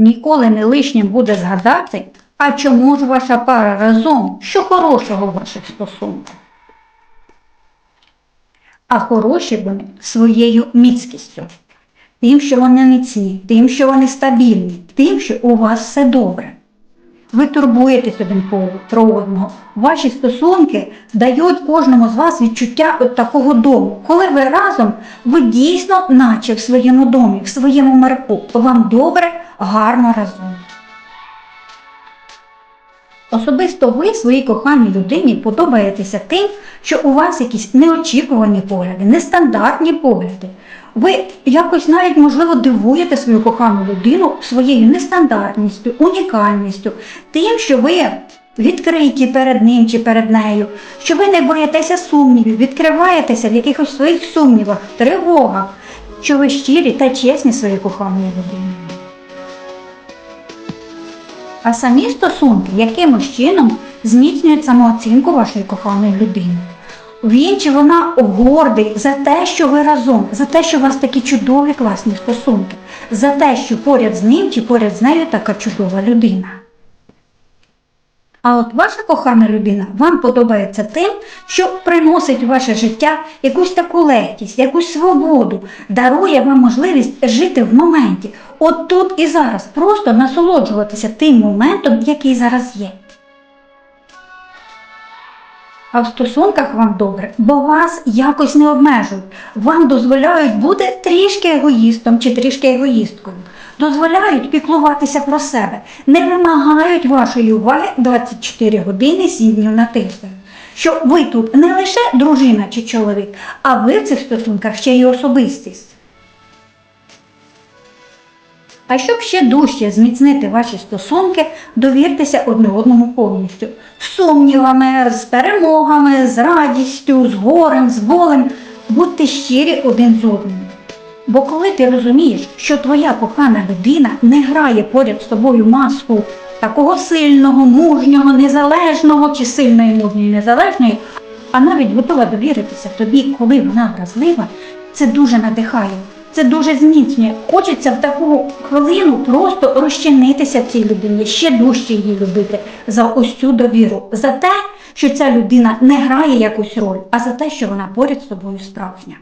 Ніколи не лишнім буде згадати, а чому ж ваша пара разом, що хорошого в ваших стосунках. А хороші вони своєю міцкістю, тим, що вони міцні, тим, що вони стабільні, тим, що у вас все добре. Ви турбуєтесь один про одного. Ваші стосунки дають кожному з вас відчуття от такого дому. Коли ви разом, ви дійсно, наче в своєму домі, в своєму марку. Вам добре, гарно разом. Особисто ви своїй коханій людині подобаєтеся тим, що у вас якісь неочікувані погляди, нестандартні погляди. Ви якось навіть, можливо, дивуєте свою кохану людину своєю нестандартністю, унікальністю, тим, що ви відкриті перед ним чи перед нею, що ви не боїтеся сумнівів, відкриваєтеся в якихось своїх сумнівах, тривогах, що ви щирі та чесні своїй коханій людині. А самі стосунки якимось чином зміцнюють самооцінку вашої коханої людини. Він чи вона гордий за те, що ви разом, за те, що у вас такі чудові класні стосунки, за те, що поряд з ним чи поряд з нею така чудова людина. А от ваша кохана людина вам подобається тим, що приносить в ваше життя якусь таку легкість, якусь свободу, дарує вам можливість жити в моменті, от тут і зараз, просто насолоджуватися тим моментом, який зараз є. А в стосунках вам добре, бо вас якось не обмежують. Вам дозволяють бути трішки егоїстом чи трішки егоїсткою. Дозволяють піклуватися про себе, не вимагають вашої уваги 24 години 7 днів на тиждень. Що ви тут не лише дружина чи чоловік, а ви в цих стосунках ще й особистість. А щоб ще дужче зміцнити ваші стосунки, довіртеся одне одному повністю. З сумнівами, з перемогами, з радістю, з горем, з болем. Будьте щирі один з одним. Бо коли ти розумієш, що твоя кохана людина не грає поряд з тобою маску такого сильного, мужнього, незалежного чи сильної, мужньої, незалежної, а навіть готова довіритися тобі, коли вона вразлива, це дуже надихає. Це дуже зміцнює. Хочеться в таку хвилину просто розчинитися цій людині, ще дужче її любити за ось цю довіру, за те, що ця людина не грає якусь роль, а за те, що вона поряд з собою справжня.